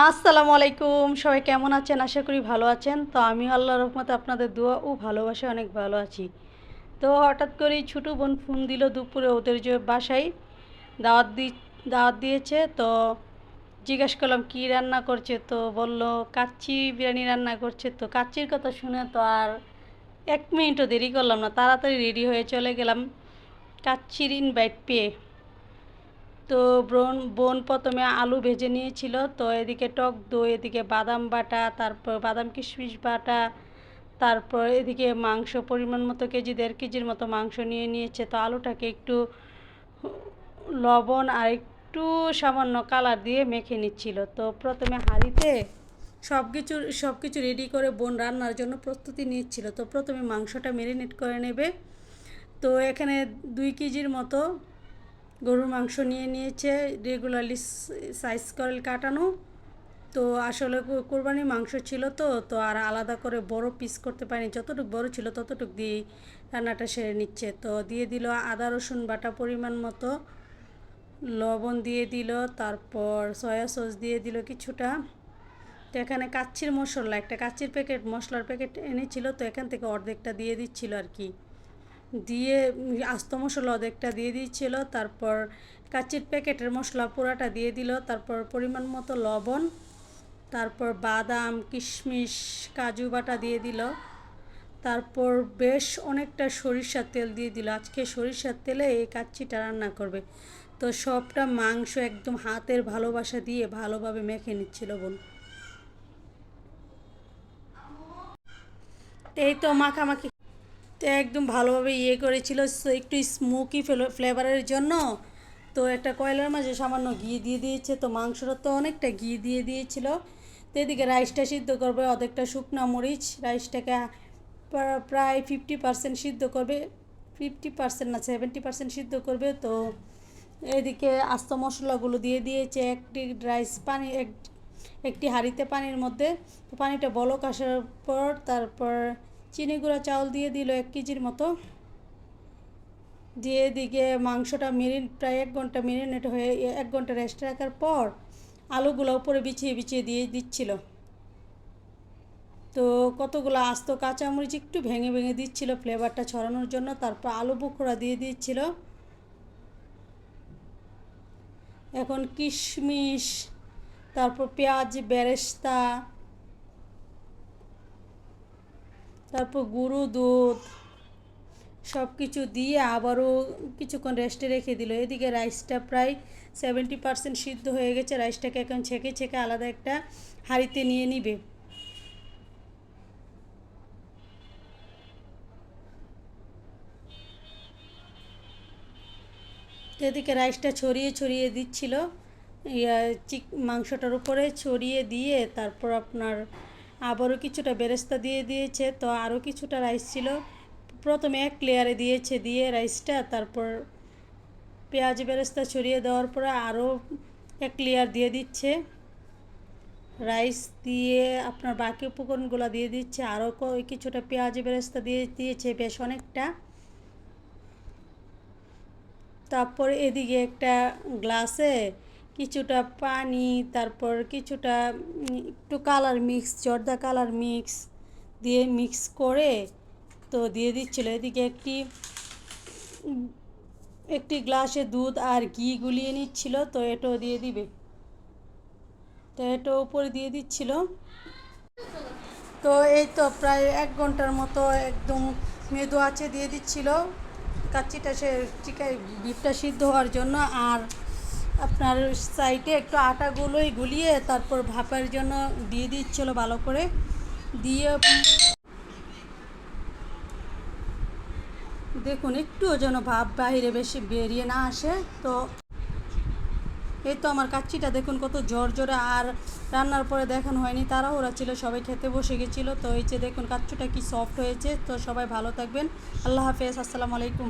আসসালামু আলাইকুম। সবাই কেমন আছেন? আশা করি ভালো আছেন। তো আমি আল্লাহ রহমতে আপনাদের দোয়া ও ভালোবাসা অনেক ভালো আছি। তো হঠাৎ করেই ছোটো বোন ফোন দিল দুপুরে ওদের যে বাসায়। দাওয়াত দি, দাওয়াত দিয়েছে। তো জিজ্ঞেস করলাম, কী রান্না করছে? তো বলল, কাচ্চি বিরিয়ানি রান্না করছে। তো কাচ্চির কথা শুনে তো আর এক মিনিটও দেরি করলাম না। তাড়াতাড়ি রেডি হয়ে চলে গেলাম কাচ্চির ইনভাইট পেয়ে। তো বোন বোন প্রথমে আলু ভেজে নিয়েছিল, তো এদিকে টক দই, এদিকে বাদাম বাটা, তারপর বাদাম কিশমিশ বাটা, তারপর এদিকে মাংস পরিমাণ মতো, কেজি দেড় কেজির মতো মাংস নিয়ে নিয়েছে। তো আলুটাকে একটু লবণ আর একটু সামান্য কালার দিয়ে মেখে নিচ্ছিল। তো প্রথমে হাঁড়িতে সব কিছু সব কিছু রেডি করে বোন রান্নার জন্য প্রস্তুতি নিচ্ছিল। তো প্রথমে মাংসটা ম্যারিনেট করে নেবে। তো এখানে দুই কেজির মতো গরুর মাংস নিয়ে নিয়েছে রেগুলারলি সাইজ করে কাটানো। তো আসলে কোরবানি মাংস ছিল তো তো আর আলাদা করে বড় পিস করতে পারিনি। যতটুকু বড় ছিল ততটুকু দিয়েই রান্নাটা সেরে নিচ্ছে। তো দিয়ে দিল আদা, রসুন বাটা পরিমাণ মতো, লবণ দিয়ে দিল, তারপর সয়া সস দিয়ে দিল কিছুটা। তো এখানে কাচ্চির মশলা, একটা কাচ্চির প্যাকেট মশলার প্যাকেট এনেছিল, তো এখান থেকে অর্ধেকটা দিয়ে দিচ্ছিল আর কি। দিয়ে আস্ত মশলা অর্ধেকটা দিয়ে দিয়েছিল, তারপর কাচির প্যাকেটের মশলা পুরাটা দিয়ে দিল, তারপর পরিমাণ মতো লবণ, তারপর বাদাম, কিশমিশ, কাজু বাটা দিয়ে দিল, তারপর বেশ অনেকটা সরিষার তেল দিয়ে দিল। আজকে সরিষার তেলে এই কাচ্চিটা রান্না করবে। তো সবটা মাংস একদম হাতের ভালোবাসা দিয়ে ভালোভাবে মেখে নিচ্ছিল বোন। এই তো মাখামাখি তো একদম ভালোভাবে ইয়ে করেছিল। একটু স্মোকি ফ্লেভারের জন্য তো একটা কয়লার মাঝে সামান্য ঘি দিয়ে দিয়েছে। তো মাংসটা তো অনেকটা ঘি দিয়ে দিয়েছিল। তো এদিকে রাইসটা সিদ্ধ করবে, অর্ধেকটা শুকনা মরিচ। রাইসটাকে প্রায় ফিফটি পার্সেন্ট সিদ্ধ করবে। ফিফটি পার্সেন্ট না সেভেন্টি পার্সেন্ট সিদ্ধ করবে। তো এদিকে আস্ত মশলাগুলো দিয়ে দিয়েছে। একটি রাইস পানি, এক, একটি হাঁড়িতে পানির মধ্যে। তো পানিটা বলক আসার পর তারপর চিনি গুঁড়া চাউল দিয়ে দিল এক কেজির মতো। দিয়ে দিকে মাংসটা মেরিন, প্রায় এক ঘণ্টা মেরিনেট হয়ে এক ঘণ্টা রেস্ট রাখার পর আলুগুলো উপরে বিছিয়ে বিছিয়ে দিয়ে দিচ্ছিল। তো কতগুলো আস্ত কাঁচামরিচ একটু ভেঙে ভেঙে দিচ্ছিল ফ্লেভারটা ছড়ানোর জন্য, তারপর আলু বুকড়া দিয়ে দিচ্ছিল। এখন কিশমিশ, তারপর পেঁয়াজ, বেরেস্তা তারপর গুঁড়ো দুধ সব কিছু দিয়ে আবারও কিছুক্ষণ রেস্টে রেখে দিল। এদিকে রাইসটা প্রায় সেভেন্টি পার্সেন্ট সিদ্ধ হয়ে গেছে। রাইসটাকে এখন ছেঁকে ছেঁকে আলাদা একটা হাঁড়িতে নিয়ে নিবে। এদিকে রাইসটা ছড়িয়ে ছড়িয়ে দিচ্ছিল। ইয়া, চিক, মাংসটার উপরে ছড়িয়ে দিয়ে তারপর আপনার আবারও কিছুটা বেরেস্তা দিয়ে দিয়েছে, তো আরও কিছুটা রাইস ছিল। প্রথমে এক লেয়ারে দিয়েছে দিয়ে রাইসটা, তারপর পেঁয়াজ বেরেস্তা ছড়িয়ে দেওয়ার পরে আরও এক লেয়ার দিয়ে দিচ্ছে। রাইস দিয়ে আপনার বাকি উপকরণগুলো দিয়ে দিচ্ছে, আরও কিছুটা পেঁয়াজ বেরেস্তা দিয়ে দিয়েছে বেশ অনেকটা। তারপর এদিকে একটা গ্লাসে কিছুটা পানি, তারপর কিছুটা একটু colour mix zarda colour mix দিয়ে মিক্স করে, তো দিয়ে দিচ্ছিল। এদিকে একটি একটি গ্লাসে দুধ আর ঘি গুলিয়ে নিচ্ছিল, তো এটাও দিয়ে দিবে। তো এটাও উপরে দিয়ে দিচ্ছিল। তো এই তো প্রায় এক ঘণ্টার মতো একদম মেদু আছে দিয়ে দিচ্ছিল। কাচ্চিটা সে চিকাই বিপটা সিদ্ধ হওয়ার জন্য আর আপনার সাইডে একটু আটাগুলোই গুলিয়ে তারপর ভাপের জন্য দিয়ে দিচ্ছিল ভালো করে। দিয়ে দেখুন একটুও যেন ভাব বাহিরে বেশি বেরিয়ে না আসে। তো এই তো আমার কাচ্চিটা দেখুন কত জোর জোরে আর রান্নার পরে দেখানো হয়নি। ওরা ছিল, সবাই খেতে বসে গেছিল। তো এই যে দেখুন, কাচ্চুটা কি সফট হয়েছে। তো সবাই ভালো থাকবেন। আল্লাহ হাফেজ, আসসালামু আলাইকুম।